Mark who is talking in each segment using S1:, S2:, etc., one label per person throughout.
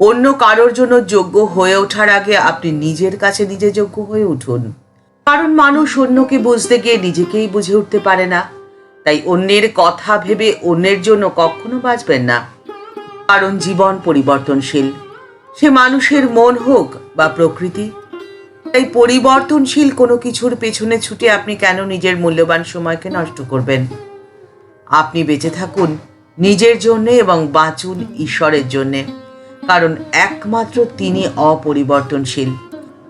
S1: অন্য কারোর জন্য যোগ্য হয়ে ওঠার আগে আপনি নিজের কাছে নিজে যোগ্য হয়ে উঠুন। কারণ মানুষ অন্যকে বুঝতে গিয়ে নিজেকেই বুঝে উঠতে পারে না। তাই অন্যের কথা ভেবে অন্যের জন্য কখনো বাঁচবেন না। কারণ জীবন পরিবর্তনশীল। সে মানুষের মন হোক বা প্রকৃতি। তাই পরিবর্তনশীল কোনো কিছুর পেছনে ছুটে আপনি কেন নিজের মূল্যবান সময়কে নষ্ট করবেন? আপনি বেঁচে থাকুন নিজের জন্যে এবং বাঁচুন ঈশ্বরের জন্যে। কারণ একমাত্র তিনি অপরিবর্তনশীল।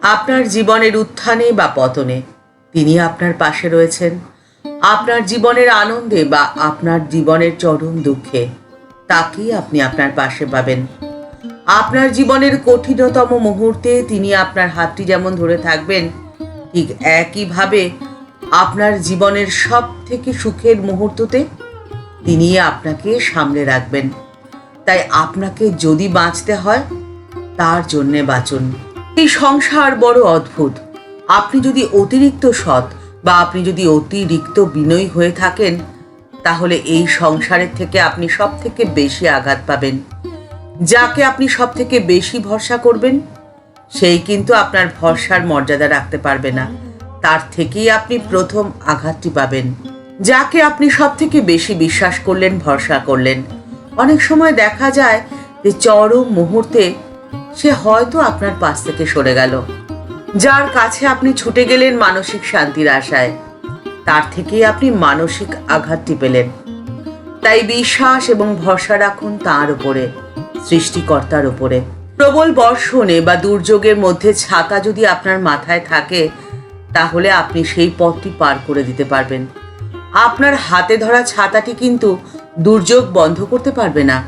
S1: আপনার জীবনের উত্থানে বা পতনে তিনি আপনার পাশে রয়েছেন। আপনার জীবনের আনন্দে বা আপনার জীবনের চরম দুঃখে তাকেই আপনি আপনার পাশে পাবেন। আপনার জীবনের কঠিনতম মুহূর্তে তিনি আপনার হাতটি যেমন ধরে থাকবেন, ঠিক একইভাবে আপনার জীবনের সব থেকে সুখের মুহূর্ততে তিনি আপনাকে সামলে রাখবেন। তাই আপনাকে যদি বাঁচতে হয়, তার জন্যে বাঁচুন। এই সংসার বড় অদ্ভুত। আপনি যদি অতিরিক্ত সৎ বা আপনি যদি অতিরিক্ত বিনয়ী হয়ে থাকেন, তাহলে এই সংসারের থেকে আপনি সব থেকে বেশি আঘাত পাবেন। যাকে আপনি সব থেকে বেশি ভরসা করবেন, সেই কিন্তু আপনার ভরসার মর্যাদা রাখতে পারবে না। তার থেকেই আপনি প্রথম আঘাতটি পাবেন। যাকে আপনি সব থেকে বেশি বিশ্বাস করলেন, ভরসা করলেন। অনেক সময় দেখা যায় যে চরম মুহূর্তে সে হয়তো আপনার পাশ থেকে সরে গেল। যার কাছে আপনি ছুটে গেলেন মানসিক শান্তির আশায়, তার থেকেই আপনি মানসিক আঘাতটি পেলেন। তাই বিশ্বাস এবং ভরসা রাখুন তার উপরে, সৃষ্টিকর্তার উপরে। প্রবল বর্ষণে বা দুর্যোগের মধ্যে ছাতা যদি আপনার মাথায় থাকে, তাহলে আপনি সেই পথটি পার করে দিতে পারবেন। আপনার হাতে ধরা ছাতাটি কিন্তু দুর্যোগ বন্ধ করতে পারবে না।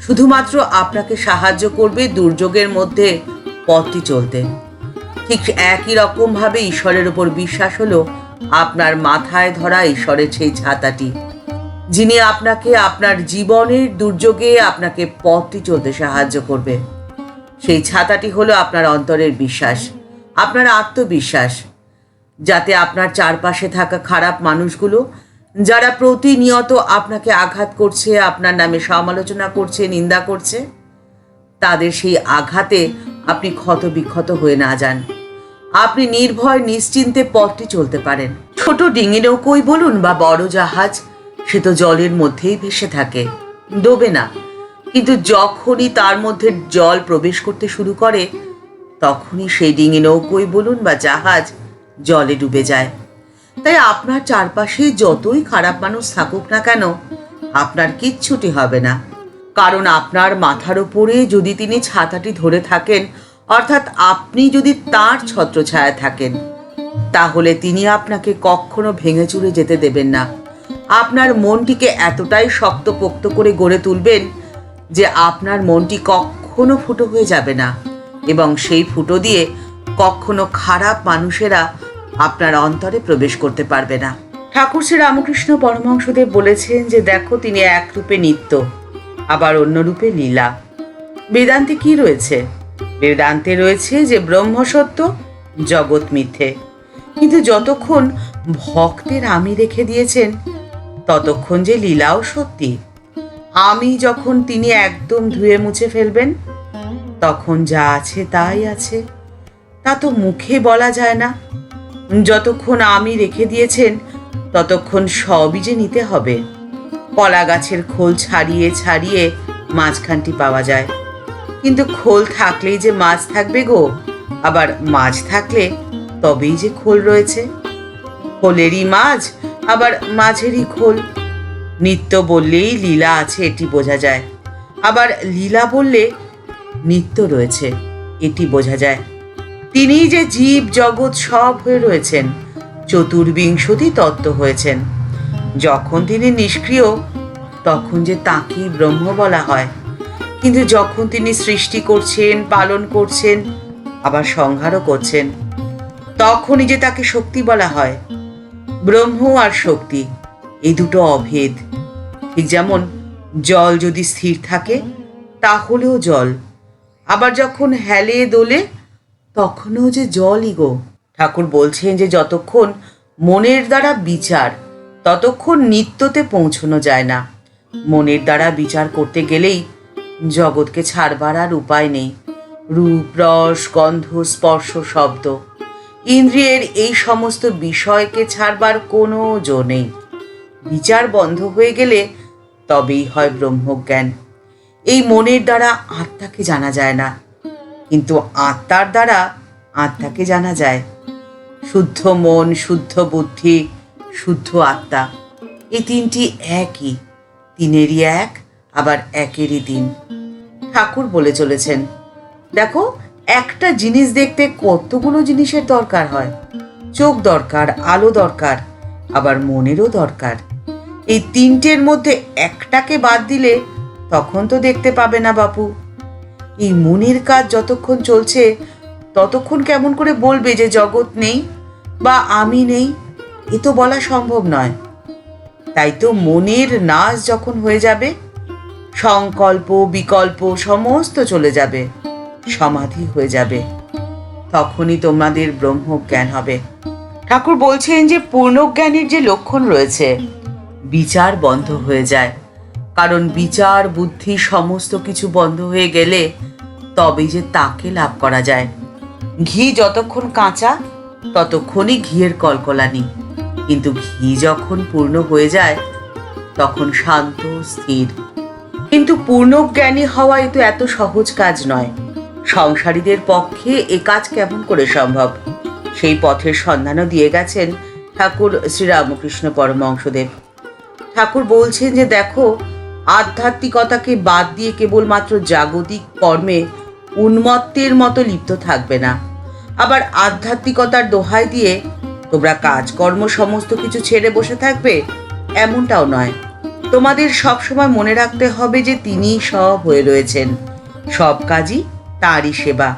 S1: শুধুমাত্র আপনাকে সাহায্য করবে দুর্যোগের মধ্যে পথটি চলতে। ঠিক একই রকমভাবে ঈশ্বরের উপর বিশ্বাস হলো আপনার মাথায় ধরা ঈশ্বরের সেই ছাতাটি, যিনি আপনাকে আপনার জীবনের দুর্যোগে আপনাকে পথটি চলতে সাহায্য করবে। সেই ছাতাটি হলো আপনার অন্তরের বিশ্বাস, আপনার আত্মবিশ্বাস, যাতে আপনার চারপাশে থাকা খারাপ মানুষগুলো যারা প্রতিনিয়ত আপনাকে আঘাত করছে, আপনার নামে সমালোচনা করছে, নিন্দা করছে, তাদের সেই আঘাতে আপনি ক্ষত বিক্ষত হয়ে না যান। আপনি নির্ভয়, নিশ্চিন্তে পথটি চলতে পারেন। ছোট ডিঙি নৌকোই বলুন বা বড় জাহাজ, সে তো জলের মধ্যেই ভেসে থাকে। ডোবে না। কিন্তু যখনই তার মধ্যে জল প্রবেশ করতে শুরু করে, তখনই সেই ডিঙি নৌকোই বলুন বা জাহাজ জলে ডুবে যায়। তাই আপনার চারপাশে যতই খারাপ মানুষ থাকুক না কেন, আপনার কিচ্ছুটি হবে না। কারণ আপনার মাথার উপরে যদি তিনি ছাতাটি ধরে থাকেন, অর্থাৎ আপনি যদি তার ছত্রছায়া থাকেন, তাহলে তিনি আপনাকে কখনো ভেঙে চুরে যেতে দেবেন না। আপনার মনটিকে এতটাই শক্তপোক্ত করে গড়ে তুলবেন যে আপনার মনটি কখনো ফুটো হয়ে যাবে না। এবং সেই ফুটো দিয়ে কখনো খারাপ মানুষেরা আপনার অন্তরে প্রবেশ করতে পারবে না। ঠাকুর শ্রী রামকৃষ্ণ পরমহংসদেব বলেছেন যে দেখো তিনি এক রূপে নিত্য, আবার অন্য রূপে লীলা। বেদান্তে কি রয়েছে? বেদান্তে রয়েছে যে ব্রহ্ম সত্য জগৎ মিথ্যে। কিন্তু যতক্ষণ ভক্তের আমি রেখে দিয়েছেন, ততক্ষণ যে লীলাও সত্যি। আমি যখন তিনি একদম ধুয়ে মুছে ফেলবেন, তখন যা আছে তাই আছে। তা তো মুখে বলা যায় না। যতক্ষণ আমি রেখে দিয়েছেন, ততক্ষণ সবই যে নিতে হবে। কলা গাছের খোল ছাড়িয়ে ছাড়িয়ে মাঝখানটি পাওয়া যায়। কিন্তু খোল থাকলেই যে মাছ থাকবে গো, আবার মাছ থাকলে তবেই যে খোল রয়েছে। খোলেরই মাছ, আবার মাঝেরই খোল। নিত্য বললেই লীলা আছে, এটি বোঝা যায়। আবার লীলা বললে নিত্য রয়েছে, এটি বোঝা যায়। তিনিই যে জীব জগৎ সব হয়ে রয়েছেন, চতুর্বিংশতি তত্ত্ব হয়েছেন। যখন তিনি নিষ্ক্রিয়, তখন যে তাকেই ব্রহ্ম বলা হয়। কিন্তু যখন তিনি সৃষ্টি করছেন, পালন করছেন, আবার সংহারও করছেন, তখনই যে তাকে শক্তি বলা হয়। ব্রহ্ম আর শক্তি, এই দুটো অভেদ। ঠিক যেমন, জল যদি স্থির থাকে, তাহলেও জল। আবার যখন হেলে দোলে তখনও যে জলই গো। ঠাকুর বলছেন যে যতক্ষণ মনের দ্বারা বিচার, ততক্ষণ নিত্যতে পৌঁছনো যায় না। মনের দ্বারা বিচার করতে গেলেই জগৎকে ছাড়বার আর উপায় নেই। রূপ, রস, গন্ধ, স্পর্শ, শব্দ, ইন্দ্রিয়ের এই সমস্ত বিষয়কে ছাড়বার কোনো জো নেই। বিচার বন্ধ হয়ে গেলে তবেই হয় ব্রহ্মজ্ঞান। এই মনের দ্বারা আত্মাকে জানা যায় না। কিন্তু আত্মার দ্বারা আত্মাকে জানা যায়। শুদ্ধ মন, শুদ্ধ বুদ্ধি, শুদ্ধ আত্মা, এই তিনটি একই। তিনেরই এক, আবার একেরই তিন। ঠাকুর বলে চলেছেন, দেখো, একটা জিনিস দেখতে কতগুলো জিনিসের দরকার হয়। চোখ দরকার, আলো দরকার, আবার মনেরও দরকার। এই তিনটের মধ্যে একটাকে বাদ দিলে তখন তো দেখতে পাবে না বাপু। এই মনের কাজ যতক্ষণ চলছে, ততক্ষণ কেমন করে বলবে যে জগৎ নেই বা আমি নেই, এ তো বলা সম্ভব নয়। তাই তো মনের নাশ যখন হয়ে যাবে, সংকল্প, বিকল্প সমস্ত চলে যাবে, সমাধি হয়ে যাবে। তখনই তোমাদের ব্রহ্মজ্ঞান হবে। ঠাকুর বলছেন যে পূর্ণজ্ঞানের যে লক্ষণ রয়েছে, বিচার বন্ধ হয়ে যায়। কারণ বিচার, বুদ্ধি সমস্ত কিছু বন্ধ হয়ে গেলে তবেই যে তাকে লাভ করা যায়। ঘি যতক্ষণ কাঁচা, ততক্ষণই ঘিয়ের কলকলানি। কিন্তু ঘি যখন পূর্ণ হয়ে যায়, তখন শান্ত, স্থির। কিন্তু পূর্ণজ্ঞানী হওয়া এ তো এত সহজ কাজ নয়। সংসারীদের পক্ষে এ কাজ কেমন করে সম্ভব? সেই পথের সন্ধানও দিয়ে গেছেন ঠাকুর শ্রীরামকৃষ্ণ পরমহংসদেব। ঠাকুর বলছেন যে, দেখো আধ্যাত্মিকতাকে বাদ দিয়ে কেবলমাত্র জাগতিক কর্মে উন্মত্তের মতো লিপ্ত থাকবে না। আবার আধ্যাত্মিকতার দোহাই দিয়ে তোমরা কাজকর্ম সমস্ত কিছু ছেড়ে বসে থাকবে, এমনটাও নয়। তোমাদের সবসময় মনে রাখতে হবে যে তিনি সব হয়ে রয়েছেন। সব কাজই তাঁরই সেবা।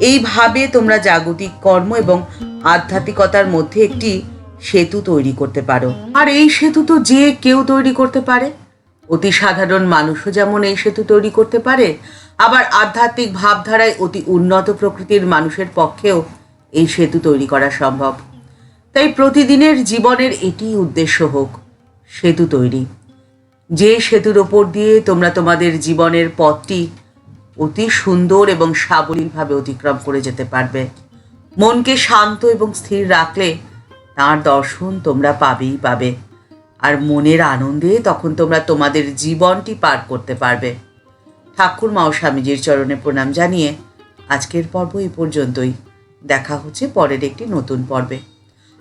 S1: এইভাবে তোমরা জাগতিক কর্ম এবং আধ্যাত্মিকতার মধ্যে একটি সেতু তৈরি করতে পারো। আর এই সেতু তো যে কেউ তৈরি করতে পারে। অতি সাধারণ মানুষও যেমন এই সেতু তৈরি করতে পারে, আবার আধ্যাত্মিক ভাবধারায় অতি উন্নত প্রকৃতির মানুষের পক্ষেও এই সেতু তৈরি করা সম্ভব। তাই প্রতিদিনের জীবনের এটি উদ্দেশ্য হোক, সেতু তৈরি। যে সেতুর ওপর দিয়ে তোমরা তোমাদের জীবনের পথটি অতি সুন্দর এবং সাবলীলভাবে অতিক্রম করে যেতে পারবে। মনকে শান্ত এবং স্থির রাখলে তার দর্শন তোমরা পাবেই পাবে। মনের আনন্দে তখন তোমরা তোমাদের জীবনটি পার করতে পারবে। ঠাকুর মা ও স্বামীজির চরণে প্রণাম জানিয়ে আজকের পর্ব এই পর্যন্তই। দেখা হচ্ছে পরের একটি নতুন পর্বে।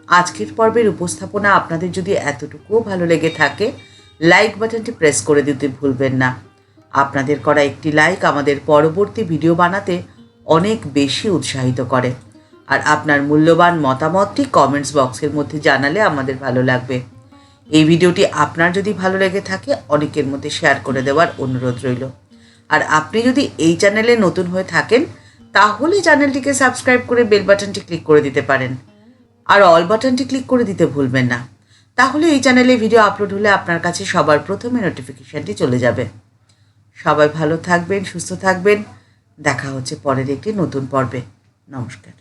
S1: আজকের পর্বের উপস্থাপনা আপনাদের যদি এতটুকুও ভালো লেগে থাকে লাইক বাটনটি প্রেস করে দিতে ভুলবেন না। আপনাদের করা একটি লাইক আমাদের পরবর্তী ভিডিও বানাতে অনেক বেশি উৎসাহিত করে। আর আপনার মূল্যবান মতামতটি কমেন্টস বক্সের মধ্যে জানালে আমাদের ভালো লাগবে। এই ভিডিওটি আপনার যদি ভালো লেগে থাকে, অনেকের মধ্যে শেয়ার করে দেওয়ার অনুরোধ রইল। আর আপনি যদি এই চ্যানেলে নতুন হয়ে থাকেন, তাহলে চ্যানেলটিকে সাবস্ক্রাইব করে বেল বাটনটি ক্লিক করে দিতে পারেন। আর অল বাটনটি ক্লিক করে দিতে ভুলবেন না। তাহলে এই চ্যানেলে ভিডিও আপলোড হলে আপনার কাছে সবার প্রথমে নোটিফিকেশানটি চলে যাবে। সবাই ভালো থাকবেন, সুস্থ থাকবেন। দেখা হচ্ছে পরের একটি নতুন পর্বে। নমস্কার।